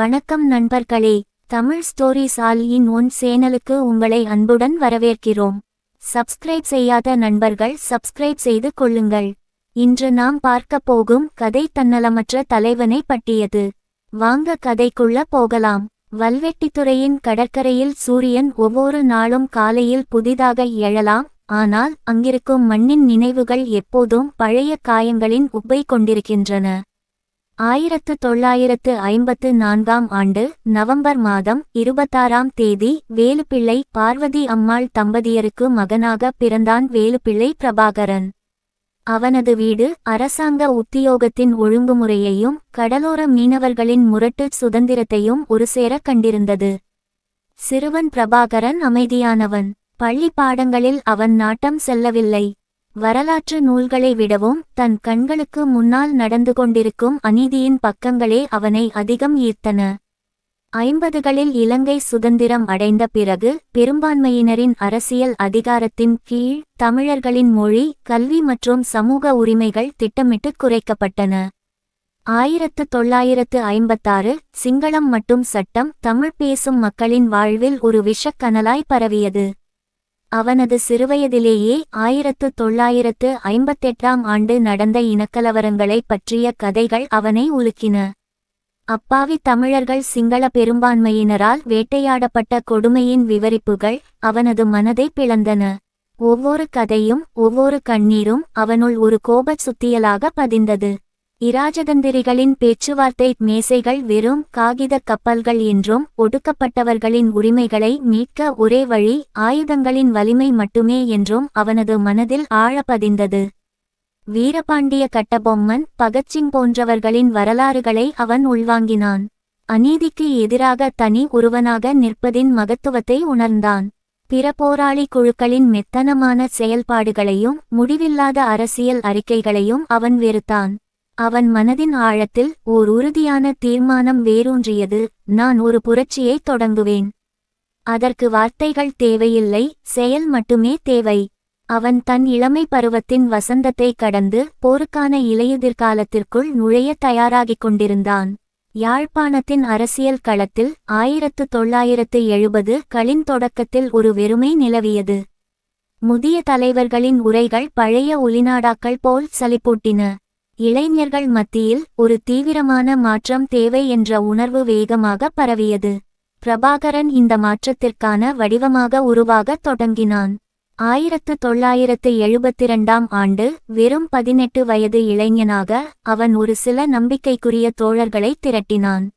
வணக்கம் நண்பர்களே Tamil stories all in one சேனலுக்கு உங்களை அன்புடன் வரவேற்கிறோம். சப்ஸ்கிரைப் செய்யாத நண்பர்கள் சப்ஸ்கிரைப் செய்து கொள்ளுங்கள். இன்று நாம் பார்க்க போகும் கதை தன்னலமற்ற தலைவனை பட்டியது வாங்க கதைக்குள்ள போகலாம். வல்வெட்டித்துறையின் கடற்கரையில் சூரியன் ஒவ்வொரு நாளும் காலையில் புதிதாக எழலாம். ஆனால் அங்கிருக்கும் மண்ணின் நினைவுகள் எப்போதும் பழைய காயங்களின் உப்பை கொண்டிருக்கின்றன. ஆயிரத்து தொள்ளாயிரத்து ஐம்பத்து நான்காம் ஆண்டு நவம்பர் மாதம் இருபத்தாறாம் தேதி வேலுப்பிள்ளை பார்வதி அம்மாள் தம்பதியருக்கு மகனாக பிறந்தான் வேலுப்பிள்ளை பிரபாகரன். அவனது வீடு அரசாங்க உத்தியோகத்தின் ஒழுங்குமுறையையும் கடலோர மீனவர்களின் முரட்டு சுதந்திரத்தையும் ஒருசேர கண்டிருந்தது. சிறுவன் பிரபாகரன் அமைதியானவன். பள்ளி பாடங்களில் அவன் நாட்டம் செல்லவில்லை. வரலாற்று நூல்களை விடவும் தன் கண்களுக்கு முன்னால் நடந்து கொண்டிருக்கும் அநீதியின் பக்கங்களே அவனை அதிகம் ஈர்த்தன. ஐம்பதுகளில் இலங்கை சுதந்திரம் அடைந்த பிறகு பெரும்பான்மையினரின் அரசியல் அதிகாரத்தின் கீழ் தமிழர்களின் மொழி கல்வி மற்றும் சமூக உரிமைகள் திட்டமிட்டு குறைக்கப்பட்டன. ஆயிரத்து தொள்ளாயிரத்து ஐம்பத்தாறு சிங்களம் மட்டும் சட்டம் தமிழ் பேசும் மக்களின் வாழ்வில் ஒரு விஷக்கனலாய் பரவியது. அவனது சிறுவயதிலேயே ஆயிரத்து தொள்ளாயிரத்து ஐம்பத்தெட்டாம் ஆண்டு நடந்த இனக்கலவரங்களைப் பற்றிய கதைகள் அவனை உலுக்கின. அப்பாவி தமிழர்கள் சிங்கள பெரும்பான்மையினரால் வேட்டையாடப்பட்ட கொடுமையின் விவரிப்புகள் அவனது மனதை பிளந்தன. ஒவ்வொரு கதையும் ஒவ்வொரு கண்ணீரும் அவனுள் ஒரு கோபச் சுத்தியலாக பதிந்தது. இராஜதந்திரிகளின் பேச்சுவார்த்தை மேசைகள் வெறும் காகித கப்பல்கள் என்றும் ஒடுக்கப்பட்டவர்களின் உரிமைகளை மீட்க ஒரே வழி ஆயுதங்களின் வலிமை மட்டுமே என்றும் அவனது மனதில் ஆழப்பதிந்தது. வீரபாண்டிய கட்டபொம்மன் பகத்சிங் போன்றவர்களின் வரலாறுகளை அவன் உள்வாங்கினான். அநீதிக்கு எதிராக தனி ஒருவனாக நிற்பதின் மகத்துவத்தை உணர்ந்தான். பிற போராளி குழுக்களின் மெத்தனமான செயல்பாடுகளையும் முடிவில்லாத அரசியல் அறிக்கைகளையும் அவன் வெறுத்தான். அவன் மனதின் ஆழத்தில் ஓர் உறுதியான தீர்மானம் வேரூன்றியது நான் ஒரு புரட்சியை தொடங்குவேன். அதற்கு வார்த்தைகள் தேவையில்லை செயல் மட்டுமே தேவை. அவன் தன் இளமை பருவத்தின் வசந்தத்தை கடந்து போருக்கான இலையுதிர்காலத்திற்குள் நுழைய தயாராகிக் கொண்டிருந்தான். யாழ்ப்பாணத்தின் அரசியல் களத்தில் ஆயிரத்து தொள்ளாயிரத்து எழுபது களின் தொடக்கத்தில் ஒரு வெறுமை நிலவியது. முதிய தலைவர்களின் உரைகள் பழைய ஒலிநாடாக்கள் போல் சலிப்பூட்டின. இளைஞர்கள் மத்தியில் ஒரு தீவிரமான மாற்றம் தேவை என்ற உணர்வு வேகமாக பரவியது. பிரபாகரன் இந்த மாற்றத்திற்கான வடிவமாக உருவாகத் தொடங்கினான். ஆயிரத்து தொள்ளாயிரத்து எழுபத்திரண்டாம் ஆண்டு வெறும் பதினெட்டு வயது இளைஞனாக அவன் ஒரு சில நம்பிக்கைக்குரிய தோழர்களை திரட்டினான்.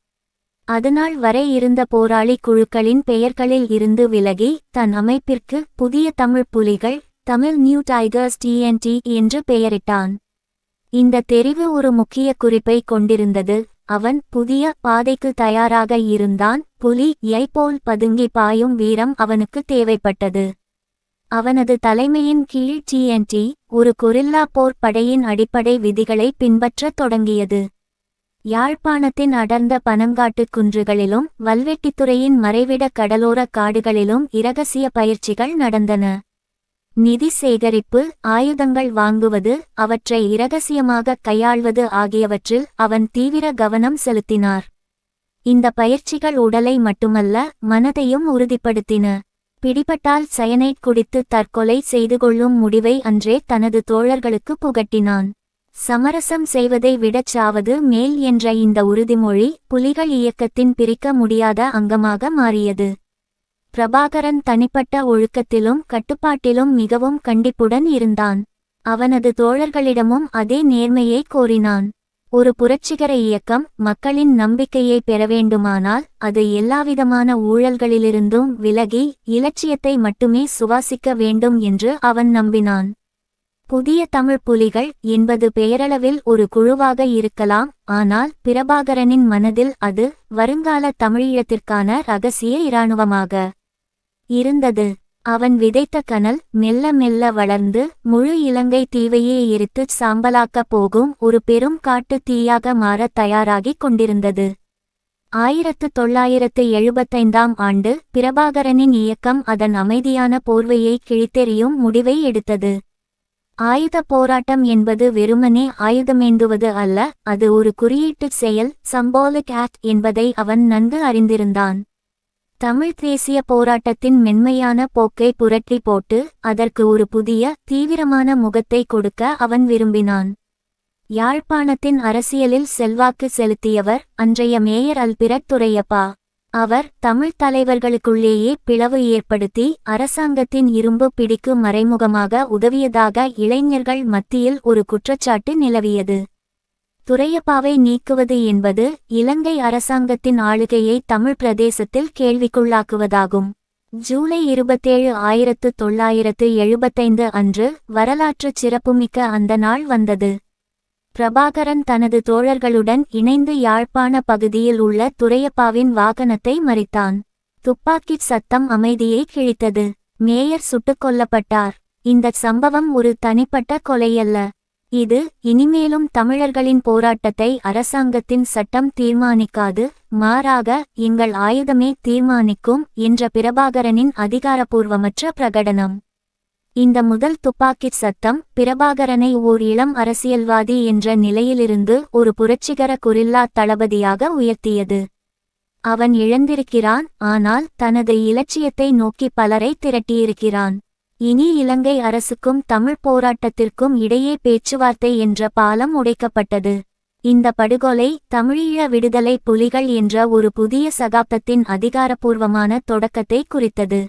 அதுநாள் வரை இருந்த போராளி குழுக்களின் பெயர்களில் இருந்து விலகி தன் அமைப்பிற்கு புதிய தமிழ் புலிகள் தமிழ் நியூ டைகர்ஸ் டிஎன்டி என்று பெயரிட்டான். இந்த தெரிவு ஒரு முக்கிய குறிப்பை கொண்டிருந்தது. அவன் புதிய பாதைக்கு தயாராக இருந்தான். புலி போல் பதுங்கி பாயும் வீரம் அவனுக்கு தேவைப்பட்டது. அவனது தலைமையின் கீழ் டிஎன்டி ஒரு கொரில்லா போர் படையின் அடிப்படை விதிகளை பின்பற்றத் தொடங்கியது. யாழ்ப்பாணத்தின் அடர்ந்த பனங்காட்டு குன்றுகளிலும் வல்வெட்டித்துறையின் மறைவிட கடலோர காடுகளிலும் இரகசிய பயிற்சிகள் நடந்தன. நிதி சேகரிப்பு ஆயுதங்கள் வாங்குவது அவற்றை இரகசியமாக கையாள்வது ஆகியவற்றில் அவன் தீவிர கவனம் செலுத்தினார். இந்த பயிற்சிகள் உடலை மட்டுமல்ல மனதையும் உறுதிப்படுத்தின. பிடிபட்டால் சயனைட் குடித்து தற்கொலை செய்து கொள்ளும் முடிவை அன்றே தனது தோழர்களுக்கு புகட்டினான். சமரசம் செய்வதை விடச் சாவது மேல் என்ற இந்த உறுதிமொழி புலிகள் இயக்கத்தின் பிரிக்க முடியாத அங்கமாக மாறியது. பிரபாகரன் தனிப்பட்ட ஒழுக்கத்திலும் கட்டுப்பாட்டிலும் மிகவும் கண்டிப்புடன் இருந்தான். அவனது தோழர்களிடமும் அதே நேர்மையை கோரினான். ஒரு புரட்சிகர இயக்கம் மக்களின் நம்பிக்கையை பெற வேண்டுமானால் அது எல்லாவிதமான ஊழல்களிலிருந்தும் விலகி இலட்சியத்தை மட்டுமே சுவாசிக்க வேண்டும் என்று அவன் நம்பினான். புதிய தமிழ் புலிகள் என்பது பெயரளவில் ஒரு குழுவாக இருக்கலாம் ஆனால் பிரபாகரனின் மனதில் அது வருங்கால தமிழீழத்திற்கான ரகசிய இராணுவமாக. இருந்தது. அவன் விதைத்த கனல் மெல்ல மெல்ல வளர்ந்து முழு இலங்கை தீவையே எரித்துச் சாம்பலாக்கப் போகும் ஒரு பெரும் காட்டு தீயாக மாறத் தயாராகிக் கொண்டிருந்தது. ஆயிரத்து தொள்ளாயிரத்து எழுபத்தைந்தாம் ஆண்டு பிரபாகரனின் இயக்கம் அதன் அமைதியான போர்வையை கிழித்தெறியும் முடிவை எடுத்தது. ஆயுத போராட்டம் என்பது வெறுமனே ஆயுதமேந்துவது அல்ல அது ஒரு குறியீட்டுச் செயல் சம்போலிக் ஆக்ட் என்பதை அவன் நன்கு அறிந்திருந்தான். தமிழ் தேசிய போராட்டத்தின் மென்மையான போக்கை புரட்டி போட்டு அதற்கு ஒரு புதிய தீவிரமான முகத்தை கொடுக்க அவன் விரும்பினான். யாழ்ப்பாணத்தின் அரசியலில் செல்வாக்கு செலுத்தியவர் அன்றைய மேயர் அல்பிரட் துரையப்பா. அவர் தமிழ் தலைவர்களுக்குள்ளேயே பிளவு ஏற்படுத்தி அரசாங்கத்தின் இரும்பு பிடிக்கு மறைமுகமாக உதவியதாக இளைஞர்கள் மத்தியில் ஒரு குற்றச்சாட்டு நிலவியது. துரையப்பாவை நீக்குவது என்பது இலங்கை அரசாங்கத்தின் ஆளுகையை தமிழ் பிரதேசத்தில் கேள்விக்குள்ளாக்குவதாகும். ஜூலை இருபத்தேழு ஆயிரத்து தொள்ளாயிரத்து எழுபத்தைந்து அன்று வரலாற்றுச் சிறப்புமிக்க அந்த நாள் வந்தது. பிரபாகரன் தனது தோழர்களுடன் இணைந்து யாழ்ப்பாண பகுதியில் உள்ள துரையப்பாவின் வாகனத்தை மறித்தான். துப்பாக்கிச் சத்தம் அமைதியை கிழித்தது. மேயர் சுட்டுக் கொல்லப்பட்டார். இந்த சம்பவம் ஒரு தனிப்பட்ட கொலையல்ல. இது இனிமேலும் தமிழர்களின் போராட்டத்தை அரசாங்கத்தின் சட்டம் தீர்மானிக்காது மாறாக எங்கள் ஆயுதமே தீர்மானிக்கும் என்ற பிரபாகரனின் அதிகாரப்பூர்வமற்ற பிரகடனம். இந்த முதல் துப்பாக்கிச் சத்தம் பிரபாகரனை ஓர் இளம் அரசியல்வாதி என்ற நிலையிலிருந்து ஒரு புரட்சிகர குரில்லா தளபதியாக உயர்த்தியது. அவன் இழந்திருக்கிறான் ஆனால் தனது இலட்சியத்தை நோக்கி பலரை திரட்டியிருக்கிறான். இனி இலங்கை அரசுக்கும் தமிழ் போராட்டத்திற்கும் இடையே பேச்சுவார்த்தை என்ற பாலம் உடைக்கப்பட்டது. இந்த படுகொலை தமிழீழ விடுதலை புலிகள் என்ற ஒரு புதிய சகாப்தத்தின் அதிகாரப்பூர்வமான தொடக்கத்தை குறித்தது.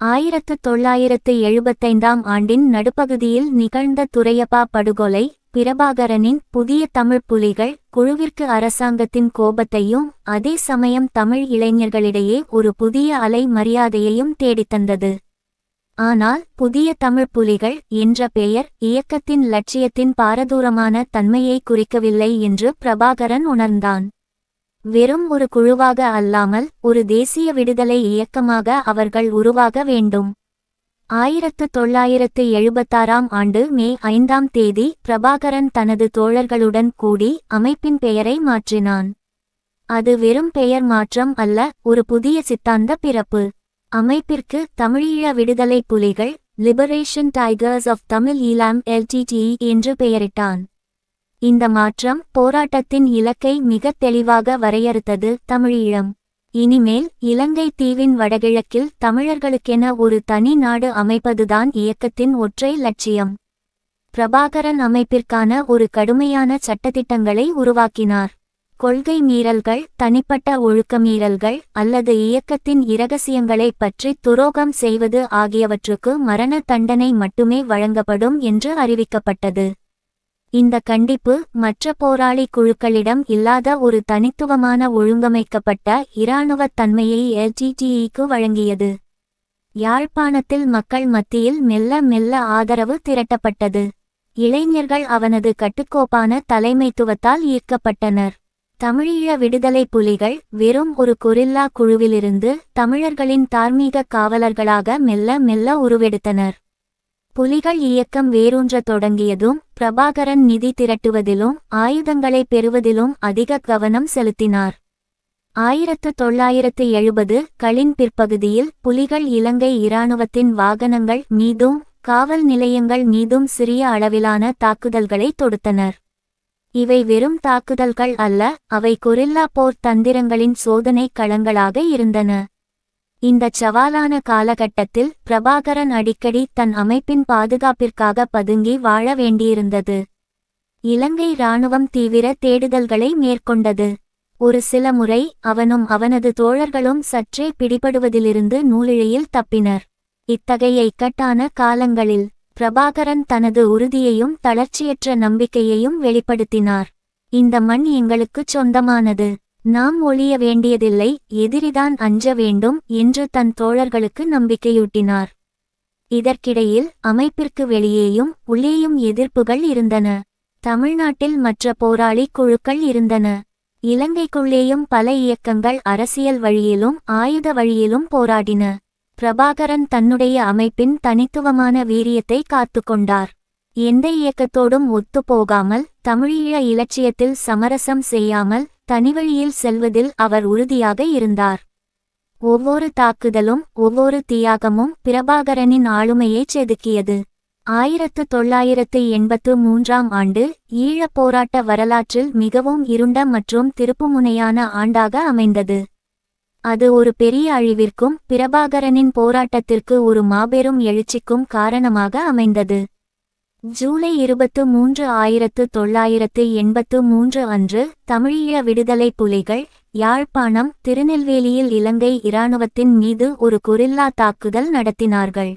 ஆயிரத்து தொள்ளாயிரத்து எழுபத்தைந்தாம் ஆண்டின் நடுப்பகுதியில் நிகழ்ந்த துரையப்பா படுகொலை பிரபாகரனின் புதிய தமிழ் புலிகள் குழுவிற்கு அரசாங்கத்தின் கோபத்தையும் அதே சமயம் தமிழ் இளைஞர்களிடையே ஒரு புதிய அலை மரியாதையையும் தேடித்தந்தது. ஆனால் புதிய தமிழ் புலிகள் என்ற பெயர் இயக்கத்தின் லட்சியத்தின் பாரதூரமான தன்மையை குறிக்கவில்லை என்று பிரபாகரன் உணர்ந்தான். வெறும் ஒரு குழுவாக அல்லாமல் ஒரு தேசிய விடுதலை இயக்கமாக அவர்கள் உருவாக வேண்டும். ஆயிரத்து தொள்ளாயிரத்து எழுபத்தாறாம் ஆண்டு மே ஐந்தாம் தேதி பிரபாகரன் தனது தோழர்களுடன் கூடி அமைப்பின் பெயரை மாற்றினான். அது வெறும் பெயர் மாற்றம் அல்ல ஒரு புதிய சித்தாந்த பிறப்பு. அமைப்பிற்கு தமிழீழ விடுதலை புலிகள் liberation tigers of Tamil Eelam LTTE என்று பெயரிட்டான். இந்த மாற்றம் போராட்டத்தின் இலக்கை மிகத் தெளிவாக வரையறுத்தது தமிழீழம். இனிமேல் இலங்கை தீவின் வடகிழக்கில் தமிழர்களுக்கென ஒரு தனி நாடு அமைப்பதுதான் இயக்கத்தின் ஒற்றை லட்சியம். பிரபாகரன் அமைப்பிற்கான ஒரு கடுமையான சட்டத்திட்டங்களை உருவாக்கினார். கொள்கை மீறல்கள் தனிப்பட்ட ஒழுக்க மீறல்கள் அல்லது இயக்கத்தின் இரகசியங்களை பற்றி துரோகம் செய்வது ஆகியவற்றுக்கு மரண தண்டனை மட்டுமே வழங்கப்படும் என்று அறிவிக்கப்பட்டது. இந்த கண்டிப்பு மற்ற போராளி குழுக்களிடம் இல்லாத ஒரு தனித்துவமான ஒழுங்கமைக்கப்பட்ட இராணுவத் தன்மையை எல்ஜிடிஇக்கு வழங்கியது. யாழ்ப்பாணத்தில் மக்கள் மத்தியில் மெல்ல மெல்ல ஆதரவு திரட்டப்பட்டது. இளைஞர்கள் அவனது கட்டுக்கோப்பான தலைமைத்துவத்தால் ஈர்க்கப்பட்டனர். தமிழீழ விடுதலை புலிகள் வெறும் ஒரு கொரில்லா குழுவிலிருந்து தமிழர்களின் தார்மீக காவலர்களாக மெல்ல மெல்ல உருவெடுத்தனர். புலிகள் இயக்கம் வேரூன்ற தொடங்கியதும் பிரபாகரன் நிதி திரட்டுவதிலும் ஆயுதங்களை பெறுவதிலும் அதிக கவனம் செலுத்தினார். ஆயிரத்து தொள்ளாயிரத்து எழுபது களின் பிற்பகுதியில் புலிகள் இலங்கை இராணுவத்தின் வாகனங்கள் மீதும் காவல் நிலையங்கள் மீதும் சிறிய அளவிலான தாக்குதல்களை தொடுத்தனர். இவை வெறும் தாக்குதல்கள் அல்ல அவை கொரில்லா போர் தந்திரங்களின் சோதனை களங்களாக இருந்தன. இந்தச் சவாலான காலகட்டத்தில் பிரபாகரன் அடிக்கடி தன் அமைப்பின் பாதுகாப்பிற்காக பதுங்கி வாழ வேண்டியிருந்தது. இலங்கை இராணுவம் தீவிர தேடுதல்களை மேற்கொண்டது. ஒரு சில முறை அவனும் அவனது தோழர்களும் சற்றே பிடிபடுவதிலிருந்து நூலிழையில் தப்பினர். இத்தகைய இக்கட்டான காலங்களில் பிரபாகரன் தனது உறுதியையும் தளர்ச்சியற்ற நம்பிக்கையையும் வெளிப்படுத்தினார். இந்த மண் எங்களுக்குச் சொந்தமானது. நாம் ஒழிய வேண்டியதில்லை எதிரிதான் அஞ்ச வேண்டும் என்று தன் தோழர்களுக்கு நம்பிக்கையூட்டினார். இதற்கிடையில் அமைப்பிற்கு வெளியேயும் உள்ளேயும் எதிர்ப்புகள் இருந்தன. தமிழ்நாட்டில் மற்ற போராளி குழுக்கள் இருந்தன. இலங்கைக்குள்ளேயும் பல இயக்கங்கள் அரசியல் வழியிலும் ஆயுத வழியிலும் போராடின. பிரபாகரன் தன்னுடைய அமைப்பின் தனித்துவமான வீரியத்தை காத்துக்கொண்டார். எந்த இயக்கத்தோடும் ஒத்துப்போகாமல் தமிழீழ இலட்சியத்தில் சமரசம் செய்யாமல் தனிவழியில் செல்வதில் அவர் உறுதியாக இருந்தார். ஒவ்வொரு தாக்குதலும் ஒவ்வொரு தியாகமும் பிரபாகரனின் ஆளுமையைச் செதுக்கியது. ஆயிரத்து தொள்ளாயிரத்து எண்பத்து மூன்றாம் ஆண்டு ஈழப் போராட்ட வரலாற்றில் மிகவும் இருண்ட மற்றும் திருப்புமுனையான ஆண்டாக அமைந்தது. அது ஒரு பெரிய அழிவிற்கும் பிரபாகரனின் போராட்டத்திற்கு ஒரு மாபெரும் எழுச்சிக்கும் காரணமாக அமைந்தது. ஜூலை இருபத்து மூன்று ஆயிரத்து தொள்ளாயிரத்து எண்பத்து மூன்று அன்று தமிழீழ விடுதலை புலிகள் யாழ்ப்பாணம் திருநெல்வேலியில் இலங்கை இராணுவத்தின் மீது ஒரு குரில்லா தாக்குதல் நடத்தினார்கள்.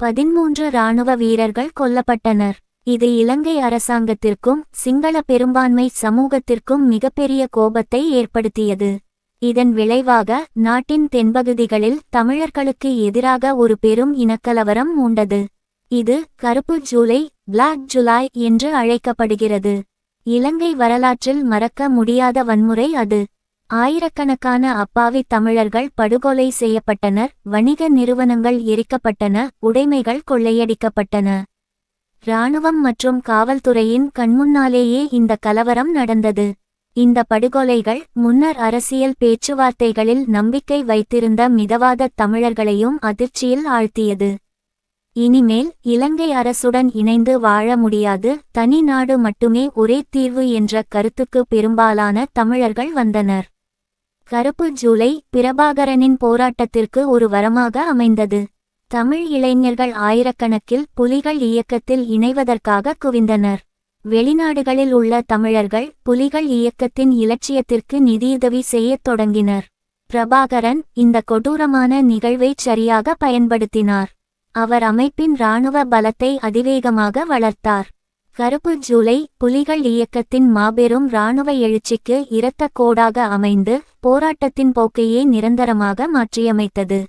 பதிமூன்று இராணுவ வீரர்கள் கொல்லப்பட்டனர். இது இலங்கை அரசாங்கத்திற்கும் சிங்கள பெரும்பான்மை சமூகத்திற்கும் மிகப்பெரிய கோபத்தை ஏற்படுத்தியது. இதன் விளைவாக நாட்டின் தென்பகுதிகளில் தமிழர்களுக்கு எதிராக ஒரு பெரும் இனக்கலவரம் உண்டது இது கருப்பு ஜூலை பிளாக் ஜூலை என்று அழைக்கப்படுகிறது. இலங்கை வரலாற்றில் மறக்க முடியாத வன்முறை அது. ஆயிரக்கணக்கான அப்பாவி தமிழர்கள் படுகொலை செய்யப்பட்டனர் வணிக நிறுவனங்கள் எரிக்கப்பட்டன உடைமைகள் கொள்ளையடிக்கப்பட்டன. இராணுவம் மற்றும் காவல்துறையின் கண்முன்னாலேயே இந்த கலவரம் நடந்தது. இந்த படுகொலைகள் முன்னர் அரசியல் பேச்சுவார்த்தைகளில் நம்பிக்கை வைத்திருந்த மிதவாத தமிழர்களையும் அதிர்ச்சியில் ஆழ்த்தியது. இனிமேல் இலங்கை அரசுடன் இணைந்து வாழ முடியாது தனி நாடு மட்டுமே ஒரே தீர்வு என்ற கருத்துக்கு பெரும்பாலான தமிழர்கள் வந்தனர். கருப்பு ஜூலை பிரபாகரனின் போராட்டத்திற்கு ஒரு வரமாக அமைந்தது. தமிழ் இளைஞர்கள் ஆயிரக்கணக்கில் புலிகள் இயக்கத்தில் இணைவதற்காக குவிந்தனர். வெளிநாடுகளில் உள்ள தமிழர்கள் புலிகள் இயக்கத்தின் இலட்சியத்திற்கு நிதியுதவி செய்யத் தொடங்கினர். பிரபாகரன் இந்த கொடூரமான நிகழ்வைச் சரியாக பயன்படுத்தினார். அவர் அமைப்பின் இராணுவ பலத்தை அதிவேகமாக வளர்த்தார். கருப்பு ஜூலை புலிகள் இயக்கத்தின் மாபெரும் இராணுவ எழுச்சிக்கு இரத்த கோடாக அமைந்து போராட்டத்தின் போக்கையே நிரந்தரமாக மாற்றியமைத்தது.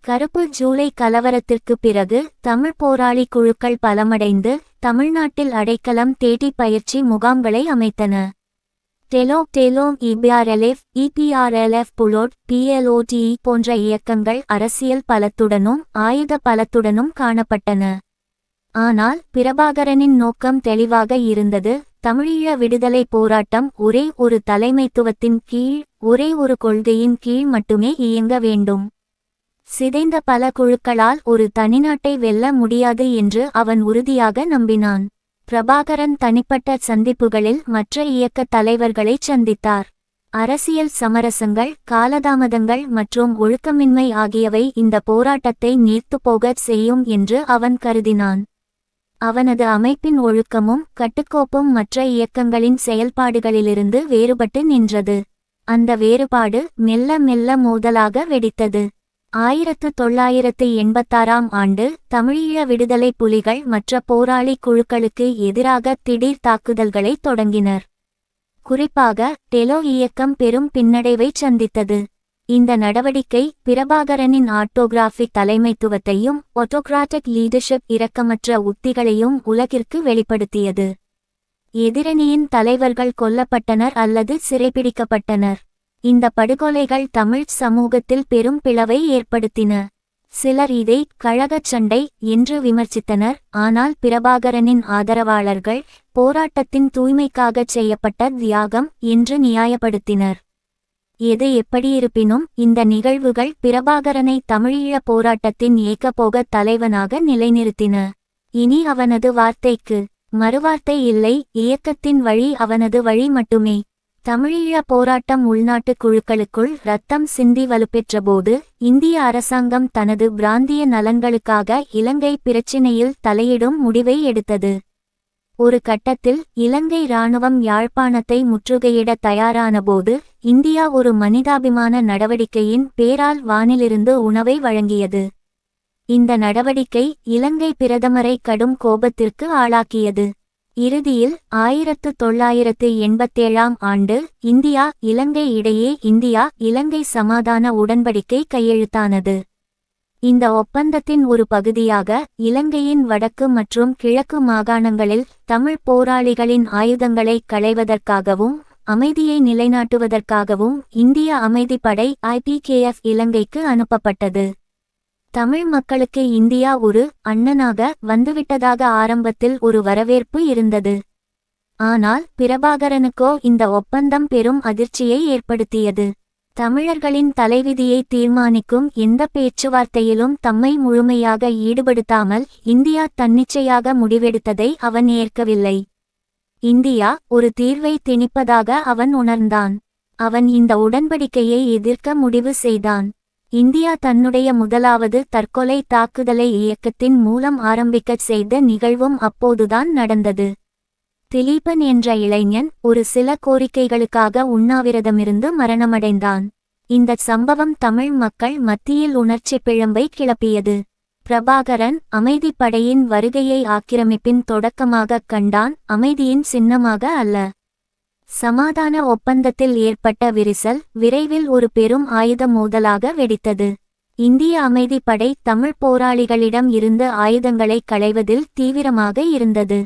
கருப்பு ஜூலை கலவரத்திற்கு பிறகு தமிழ் போராளி குழுக்கள் பலமடைந்து தமிழ்நாட்டில் அடைக்கலம் தேடி பயிற்சி முகாம்களை அமைத்தன. டெலோ டெலோம் இபிஆர்எல்எஃப் இபிஆர்எல்எஃப் புலோட் பிஎல்ஓடிஇ போன்ற இயக்கங்கள் அரசியல் பலத்துடனும் ஆயுத பலத்துடனும் காணப்பட்டன. ஆனால் பிரபாகரனின் நோக்கம் தெளிவாக இருந்தது. தமிழீழ விடுதலை போராட்டம் ஒரே ஒரு தலைமைத்துவத்தின் கீழ் ஒரே ஒரு கொள்கையின் கீழ் மட்டுமே இயங்க வேண்டும். சிதைந்த பல குழுக்களால் ஒரு தனிநாட்டை வெல்ல முடியாது என்று அவன் உறுதியாக நம்பினான். பிரபாகரன் தனிப்பட்ட சந்திப்புகளில் மற்ற இயக்க தலைவர்களைச் சந்தித்தார். அரசியல் சமரசங்கள் காலதாமதங்கள் மற்றும் ஒழுக்கமின்மை ஆகியவை இந்த போராட்டத்தை நீர்த்துப்போகச் செய்யும் என்று அவன் கருதினான். அவனது அமைப்பின் ஒழுக்கமும் கட்டுக்கோப்பும் மற்ற இயக்கங்களின் செயல்பாடுகளிலிருந்து வேறுபட்டு நின்றது. அந்த வேறுபாடு மெல்ல மெல்ல மோதலாக வெடித்தது. ஆயிரத்து தொள்ளாயிரத்து எண்பத்தாறாம் ஆண்டு தமிழீழ விடுதலை புலிகள் மற்ற போராளி குழுக்களுக்கு எதிராக திடீர் தாக்குதல்களை தொடங்கினர். குறிப்பாக டெலோ இயக்கம் பெரும் பின்னடைவைச் சந்தித்தது. இந்த நடவடிக்கை பிரபாகரனின் ஆட்டோகிராஃபிக் தலைமைத்துவத்தையும் ஒட்டோகிராட்டிக் லீடர்ஷிப் இரக்கமற்ற உத்திகளையும் உலகிற்கு வெளிப்படுத்தியது. எதிரணியின் தலைவர்கள் கொல்லப்பட்டனர் அல்லது சிறைபிடிக்கப்பட்டனர். இந்த படுகொலைகள் தமிழ் சமூகத்தில் பெரும் பிளவை ஏற்படுத்தின. சிலர் இதை கழகச் சண்டை என்று விமர்சித்தனர். ஆனால் பிரபாகரனின் ஆதரவாளர்கள் போராட்டத்தின் தூய்மைக்காகச் செய்யப்பட்ட தியாகம் என்று நியாயப்படுத்தினர். எது எப்படியிருப்பினும் இந்த நிகழ்வுகள் பிரபாகரனை தமிழீழ போராட்டத்தின் ஏக்கப்போக தலைவனாக நிலைநிறுத்தின. இனி அவனது வார்த்தைக்கு மறுவார்த்தை இல்லை. இயக்கத்தின் வழி அவனது வழி மட்டுமே. தமிழீழ போராட்டம் உள்நாட்டு குழுக்களுக்குள் ரத்தம் சிந்தி வலுப்பெற்றபோது இந்திய அரசாங்கம் தனது பிராந்திய நலன்களுக்காக இலங்கை பிரச்சினையில் தலையிடும் முடிவை எடுத்தது. ஒரு கட்டத்தில் இலங்கை இராணுவம் யாழ்ப்பாணத்தை முற்றுகையிட தயாரானபோது இந்தியா ஒரு மனிதாபிமான நடவடிக்கையின் பேரால் வானிலிருந்து உணவை வழங்கியது. இந்த நடவடிக்கை இலங்கை பிரதமரை கடும் கோபத்திற்கு ஆளாக்கியது. இறுதியில் ஆயிரத்து தொள்ளாயிரத்து எண்பத்தேழாம் ஆண்டு இந்தியா இலங்கை இடையே இந்தியா இலங்கை சமாதான உடன்படிக்கை கையெழுத்தானது. இந்த ஒப்பந்தத்தின் ஒரு பகுதியாக இலங்கையின் வடக்கு மற்றும் கிழக்கு மாகாணங்களில் தமிழ் போராளிகளின் ஆயுதங்களை களைவதற்காகவும் அமைதியை நிலைநாட்டுவதற்காகவும் இந்திய அமைதிப்படை ஐபிகேஎஃப் இலங்கைக்கு அனுப்பப்பட்டது. தமிழ் மக்களுக்கு இந்தியா ஒரு அண்ணனாக வந்துவிட்டதாக ஆரம்பத்தில் ஒரு வரவேற்பு இருந்தது. ஆனால் பிரபாகரனுக்கோ இந்த ஒப்பந்தம் பெரும் அதிர்ச்சியை ஏற்படுத்தியது. தமிழர்களின் தலைவிதியை தீர்மானிக்கும் எந்த பேச்சுவார்த்தையிலும் தம்மை முழுமையாக ஈடுபடுத்தாமல் இந்தியா தன்னிச்சையாக முடிவெடுத்ததை அவன் ஏற்கவில்லை. இந்தியா ஒரு தீர்வை திணிப்பதாக அவன் உணர்ந்தான். அவன் இந்த உடன்படிக்கையை எதிர்க்க முடிவு செய்தான். இந்தியா தன்னுடைய முதலாவது தற்கொலை தாக்குதலை இயக்கத்தின் மூலம் ஆரம்பிக்கச் செய்த நிகழ்வும் அப்போதுதான் நடந்தது. திலீபன் என்ற இளைஞன் ஒரு சில கோரிக்கைகளுக்காக உண்ணாவிரதமிருந்து மரணமடைந்தான். இந்தச் சம்பவம் தமிழ் மக்கள் மத்தியில் உணர்ச்சிப் பிழம்பை கிளப்பியது. பிரபாகரன் அமைதிப்படையின் வருகையை ஆக்கிரமிப்பின் தொடக்கமாகக் கண்டான் அமைதியின் சின்னமாக அல்ல. சமாதான ஒப்பந்தத்தில் ஏற்பட்ட விரிசல் விரைவில் ஒரு பெரும் ஆயுத மோதலாக வெடித்தது. இந்திய அமைதிப்படை தமிழ் போராளிகளிடம் இருந்து ஆயுதங்களை களைவதில் தீவிரமாக இருந்தது.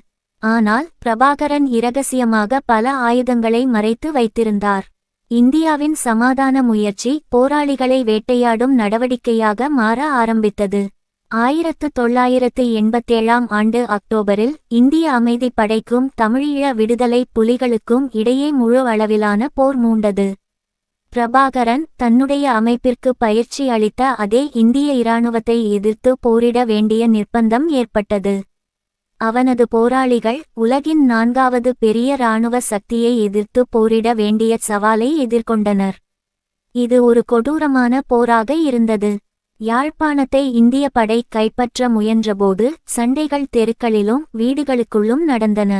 ஆனால் பிரபாகரன் இரகசியமாக பல ஆயுதங்களை மறைத்து வைத்திருந்தார். இந்தியாவின் சமாதான முயற்சி போராளிகளை வேட்டையாடும் நடவடிக்கையாக மாற ஆரம்பித்தது. ஆயிரத்து தொள்ளாயிரத்து எண்பத்தேழாம் ஆண்டு அக்டோபரில் இந்திய அமைதிப் படைக்கும் தமிழீழ விடுதலை புலிகளுக்கும் இடையே முழு அளவிலான போர் மூண்டது. பிரபாகரன் தன்னுடைய அமைப்பிற்கு பயிற்சி அளித்த அதே இந்திய இராணுவத்தை எதிர்த்து போரிட வேண்டிய நிர்பந்தம் ஏற்பட்டது. அவனது போராளிகள் உலகின் நான்காவது பெரிய இராணுவ சக்தியை எதிர்த்து போரிட வேண்டிய சவாலை எதிர்கொண்டனர். இது ஒரு கொடூரமான போராக இருந்தது. யாழ்ப்பாணத்தை இந்திய படை கைப்பற்ற முயன்றபோது சண்டைகள் தெருக்களிலும் வீடுகளுக்குள்ளும் நடந்தன.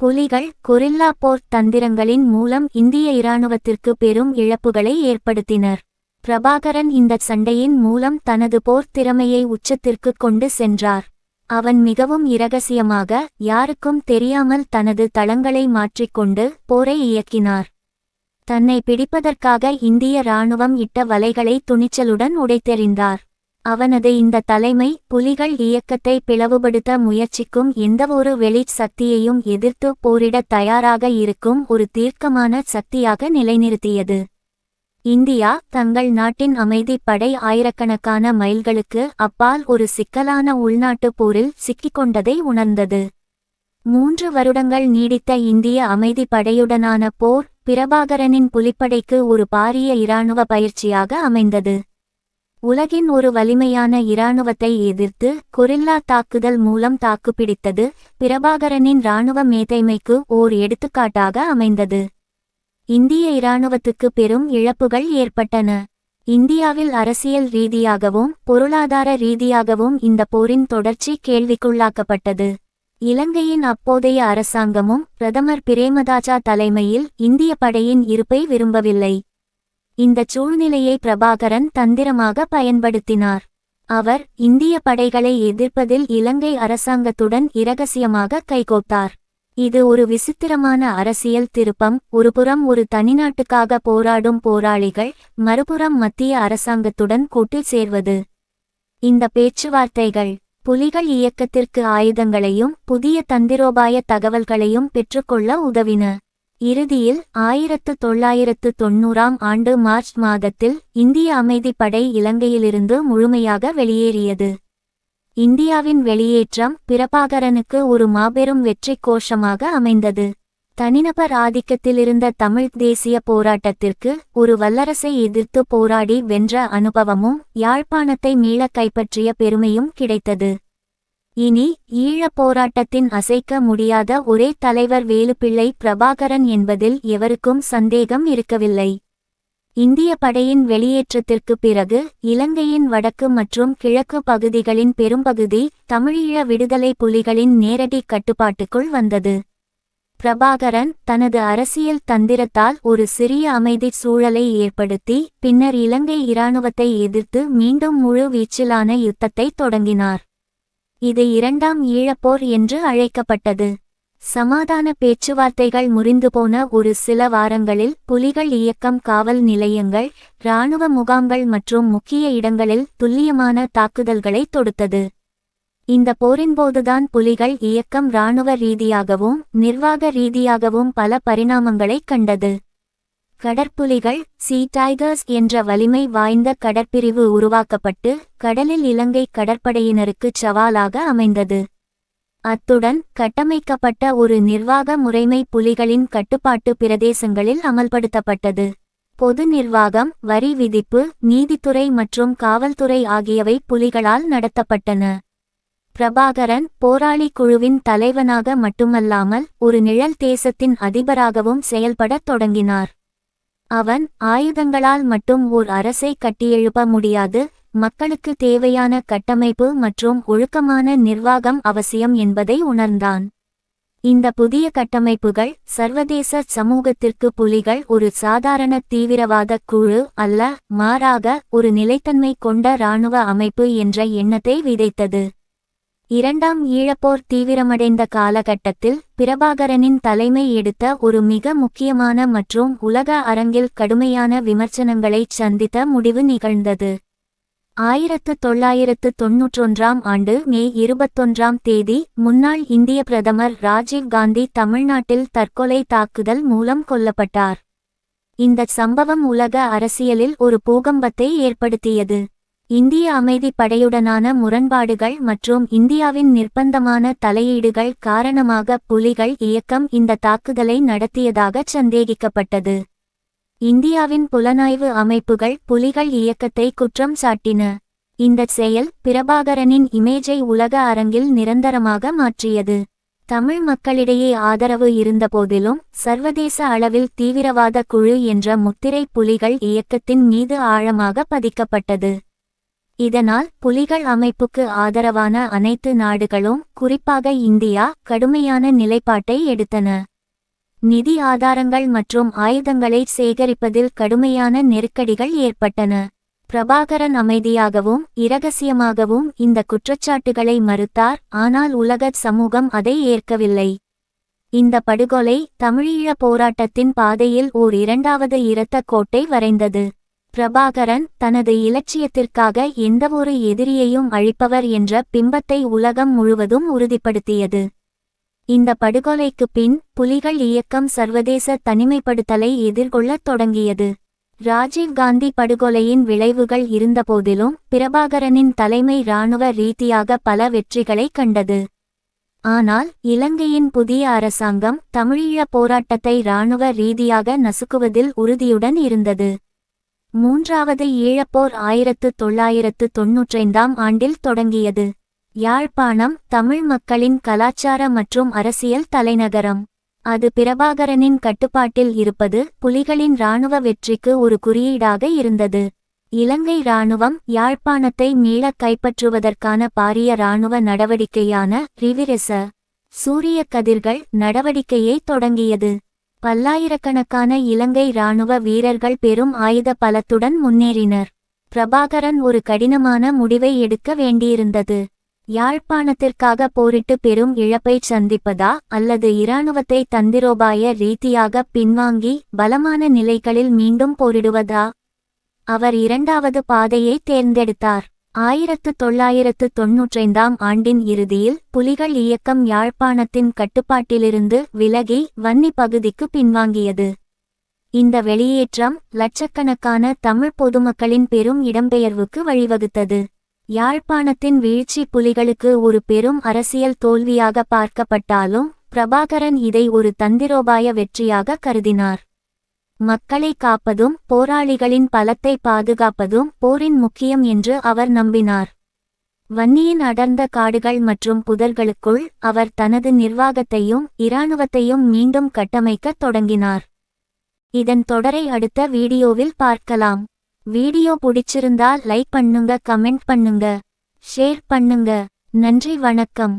புலிகள் கொரில்லா போர் தந்திரங்களின் மூலம் இந்திய இராணுவத்திற்கு பெரும் இழப்புகளை ஏற்படுத்தினர். பிரபாகரன் இந்த சண்டையின் மூலம் தனது போர் திறமையை உச்சத்திற்கு கொண்டு சென்றார். அவன் மிகவும் இரகசியமாக யாருக்கும் தெரியாமல் தனது தளங்களை மாற்றிக்கொண்டு போரை இயக்கினார். தன்னை பிடிப்பதற்காக இந்திய இராணுவம் இட்ட வலைகளை துணிச்சலுடன் உடைத்தெறிந்தார். அவனது இந்த தலைமை புலிகள் இயக்கத்தை பிளவுபடுத்த முயற்சிக்கும் எந்தவொரு வெளிச் சக்தியையும் எதிர்த்து போரிட தயாராக இருக்கும் ஒரு தீர்க்கமான சக்தியாக நிலைநிறுத்தியது. இந்தியா தங்கள் நாட்டின் அமைதிப் படை ஆயிரக்கணக்கான மைல்களுக்கு அப்பால் ஒரு சிக்கலான உள்நாட்டுப் போரில் சிக்கிக்கொண்டதை உணர்ந்தது. மூன்று வருடங்கள் நீடித்த இந்திய அமைதிப் படையுடனான போர் பிரபாகரனின் புலிப்படைக்கு ஒரு பாரிய இராணுவ பயிற்சியாக அமைந்தது. உலகின் ஒரு வலிமையான இராணுவத்தை எதிர்த்து கொரில்லா தாக்குதல் மூலம் தாக்குப்பிடித்தது பிரபாகரனின் இராணுவ மேதைமைக்கு ஓர் எடுத்துக்காட்டாக அமைந்தது. இந்திய இராணுவத்துக்கு பெரும் இழப்புகள் ஏற்பட்டன. இந்தியாவில் அரசியல் ரீதியாகவும் பொருளாதார ரீதியாகவும் இந்த போரின் தொடர்ச்சி கேள்விக்குள்ளாக்கப்பட்டது. இலங்கையின் அப்போதைய அரசாங்கமும் பிரதமர் பிரேமதாஜா தலைமையில் இந்திய படையின் இருப்பை விரும்பவில்லை. இந்தச் சூழ்நிலையை பிரபாகரன் தந்திரமாக பயன்படுத்தினார். அவர் இந்திய படைகளை எதிர்ப்பதில் இலங்கை அரசாங்கத்துடன் இரகசியமாக கைகோத்தார். இது ஒரு விசித்திரமான அரசியல் திருப்பம். ஒருபுறம் ஒரு தனிநாட்டுக்காக போராடும் போராளிகள் மறுபுறம் மத்திய அரசாங்கத்துடன் கூட்டில் சேர்வது. இந்த பேச்சுவார்த்தைகள் புலிகள் இயக்கத்திற்கு ஆயுதங்களையும் புதிய தந்திரோபாய தகவல்களையும் பெற்றுக்கொள்ள உதவின. இறுதியில் ஆயிரத்து தொள்ளாயிரத்து தொன்னூறாம் ஆண்டு மார்ச் மாதத்தில் இந்திய அமைதிப்படை இலங்கையிலிருந்து முழுமையாக வெளியேறியது. இந்தியாவின் வெளியேற்றம் பிரபாகரனுக்கு ஒரு மாபெரும் வெற்றி கோஷமாக அமைந்தது. தனிநபர் ஆதிக்கத்திலிருந்த தமிழ்த் தேசிய போராட்டத்திற்கு ஒரு வல்லரசை எதிர்த்து போராடி வென்ற அனுபவமும் யாழ்ப்பாணத்தை மீளக் கைப்பற்றிய பெருமையும் கிடைத்தது. இனி ஈழப் போராட்டத்தின் அசைக்க முடியாத ஒரே தலைவர் வேலுப்பிள்ளை பிரபாகரன் என்பதில் எவருக்கும் சந்தேகம் இருக்கவில்லை. இந்திய படையின் வெளியேற்றத்திற்கு பிறகு இலங்கையின் வடக்கு மற்றும் கிழக்கு பகுதிகளின் பெரும்பகுதி தமிழீழ விடுதலை புலிகளின் நேரடி கட்டுப்பாட்டுக்குள் வந்தது. பிரபாகரன் தனது அரசியல் தந்திரத்தால் ஒரு சிறிய அமைதி சூழலை ஏற்படுத்தி பின்னர் இலங்கை இராணுவத்தை எதிர்த்து மீண்டும் முழு வீச்சிலான யுத்தத்தை தொடங்கினார். இது இரண்டாம் ஈழப்போர் என்று அழைக்கப்பட்டது. சமாதான பேச்சுவார்த்தைகள் முறிந்துபோன ஒரு சில வாரங்களில் புலிகள் இயக்கம் காவல் நிலையங்கள் இராணுவ முகாம்கள் மற்றும் முக்கிய இடங்களில் துல்லியமான தாக்குதல்களை தொடுத்தது. இந்த போரின்போதுதான் புலிகள் இயக்கம் இராணுவ ரீதியாகவும் நிர்வாக ரீதியாகவும் பல பரிணாமங்களைக் கண்டது. கடற்புலிகள் சீ டைகர்ஸ் என்ற வலிமை வாய்ந்த கடற்பிரிவு உருவாக்கப்பட்டு கடலில் இலங்கை கடற்படையினருக்கு சவாலாக அமைந்தது. அத்துடன் கட்டமைக்கப்பட்ட ஒரு நிர்வாக முறைமை புலிகளின் கட்டுப்பாட்டு பிரதேசங்களில் அமல்படுத்தப்பட்டது. பொது நிர்வாகம் வரி விதிப்பு நீதித்துறை மற்றும் காவல்துறை ஆகியவை புலிகளால் நடத்தப்பட்டன. பிரபாகரன் போராளி குழுவின் தலைவனாக மட்டுமல்லாமல் ஒரு நிழல் தேசத்தின் அதிபராகவும் செயல்படத் தொடங்கினார். அவன் ஆயுதங்களால் மட்டும் ஓர் அரசை கட்டியெழுப்ப முடியாது மக்களுக்கு தேவையான கட்டமைப்பு மற்றும் ஒழுக்கமான நிர்வாகம் அவசியம் என்பதை உணர்ந்தான். இந்த புதிய கட்டமைப்புகள் சர்வதேச சமூகத்திற்கு புலிகள் ஒரு சாதாரண தீவிரவாத குழு அல்ல மாறாக ஒரு நிலைத்தன்மை கொண்ட இராணுவ அமைப்பு என்ற எண்ணத்தை விதைத்தது. இரண்டாம் ஈழப்போர் தீவிரமடைந்த காலகட்டத்தில் பிரபாகரனின் தலைமை எடுத்த ஒரு மிக முக்கியமான மற்றும் உலக அரங்கில் கடுமையான விமர்சனங்களைச் சந்தித்த முடிவு நிகழ்ந்தது. ஆயிரத்து தொள்ளாயிரத்து தொன்னூற்றொன்றாம் ஆண்டு மே இருபத்தொன்றாம் தேதி முன்னாள் இந்திய பிரதமர் ராஜீவ் காந்தி தமிழ்நாட்டில் தற்கொலை தாக்குதல் மூலம் கொல்லப்பட்டார். இந்த சம்பவம் உலக அரசியலில் ஒரு பூகம்பத்தை ஏற்படுத்தியது. இந்திய அமைதி படையுடனான முரண்பாடுகள் மற்றும் இந்தியாவின் நிர்பந்தமான தலையீடுகள் காரணமாக புலிகள் இயக்கம் இந்த தாக்குதலை நடத்தியதாக சந்தேகிக்கப்பட்டது. இந்தியாவின் புலனாய்வு அமைப்புகள் புலிகள் இயக்கத்தை குற்றம் சாட்டின. இந்த செயல் பிரபாகரனின் இமேஜை உலக அரங்கில் நிரந்தரமாக மாற்றியது. தமிழ் மக்களிடையே ஆதரவு இருந்தபோதிலும் சர்வதேச அளவில் தீவிரவாத குழு என்ற முத்திரை புலிகள் இயக்கத்தின் மீது ஆழமாக பதிக்கப்பட்டது. இதனால் புலிகள் அமைப்புக்கு ஆதரவான அனைத்து நாடுகளும் குறிப்பாக இந்தியா கடுமையான நிலைப்பாட்டை எடுத்தன. நிதி ஆதாரங்கள் மற்றும் ஆயுதங்களை சேகரிப்பதில் கடுமையான நெருக்கடிகள் ஏற்பட்டன. பிரபாகரன் அமைதியாகவும் இரகசியமாகவும் இந்த குற்றச்சாட்டுகளை மறுத்தார் ஆனால் உலக சமூகம் அதை ஏற்கவில்லை. இந்த படுகொலை தமிழீழ போராட்டத்தின் பாதையில் ஓர் இரண்டாவது இரத்த கோட்டை வரைந்தது. பிரபாகரன் தனது இலட்சியத்திற்காக எந்தவொரு எதிரியையும் அழிப்பவர் என்ற பிம்பத்தை உலகம் முழுவதும் உறுதிப்படுத்தியது. இந்த படுகொலைக்கு பின் புலிகள் இயக்கம் சர்வதேச தனிமைப்படுத்தலை எதிர்கொள்ளத் தொடங்கியது. ராஜீவ் காந்தி படுகொலையின் விளைவுகள் இருந்தபோதிலும் பிரபாகரனின் தலைமை இராணுவ ரீதியாக பல வெற்றிகளை கண்டது. ஆனால் இலங்கையின் புதிய அரசாங்கம் தமிழீழ போராட்டத்தை இராணுவ ரீதியாக நசுக்குவதில் உறுதியுடன் இருந்தது. மூன்றாவது ஈழப்போர் ஆயிரத்து தொள்ளாயிரத்து தொன்னூற்றைந்தாம் ஆண்டில் தொடங்கியது. யாழ்ப்பாணம் தமிழ் மக்களின் கலாச்சார மற்றும் அரசியல் தலைநகரம். அது பிரபாகரனின் கட்டுப்பாட்டில் இருப்பது புலிகளின் இராணுவ வெற்றிக்கு ஒரு குறியீடாக இருந்தது. இலங்கை இராணுவம் யாழ்ப்பாணத்தை மீளக் கைப்பற்றுவதற்கான பாரிய இராணுவ நடவடிக்கையான ரிவிரெச. சூரிய கதிர்கள் நடவடிக்கையை தொடங்கியது. பல்லாயிரக்கணக்கான இலங்கை இராணுவ வீரர்கள் பெரும் ஆயுத பலத்துடன் முன்னேறினர். பிரபாகரன் ஒரு கடினமான முடிவை எடுக்க வேண்டியிருந்தது. யாழ்ப்பாணத்திற்காக போரிட்டு பெரும் இழப்பைச் சந்திப்பதா அல்லது இராணுவத்தை தந்திரோபாய ரீதியாக பின்வாங்கி பலமான நிலைகளில் மீண்டும் போரிடுவதா? அவர் இரண்டாவது பாதையை தேர்ந்தெடுத்தார். ஆயிரத்து தொள்ளாயிரத்து தொன்னூற்றைந்தாம் ஆண்டின் இறுதியில் புலிகள் இயக்கம் யாழ்ப்பாணத்தின் கட்டுப்பாட்டிலிருந்து விலகி வன்னி பகுதிக்கு பின்வாங்கியது. இந்த வெளியேற்றம் லட்சக்கணக்கான தமிழ் பொதுமக்களின் பெரும் இடம்பெயர்வுக்கு வழிவகுத்தது. யாழ்ப்பாணத்தின் வீழ்ச்சி புலிகளுக்கு ஒரு பெரும் அரசியல் தோல்வியாக பார்க்கப்பட்டாலும் பிரபாகரன் இதை ஒரு தந்திரோபாய வெற்றியாக கருதினார். மக்களை காப்பதும் போராளிகளின் பலத்தை பாதுகாப்பதும் போரின் முக்கியம் என்று அவர் நம்பினார். வன்னியின் அடர்ந்த காடுகள் மற்றும் புதர்களுக்குள் அவர் தனது நிர்வாகத்தையும் இராணுவத்தையும் மீண்டும் கட்டமைக்கத் தொடங்கினார். இதன் தொடரை அடுத்த வீடியோவில் பார்க்கலாம். வீடியோ பிடிச்சிருந்தா லைக் பண்ணுங்க கமெண்ட் பண்ணுங்க ஷேர் பண்ணுங்க. நன்றி வணக்கம்.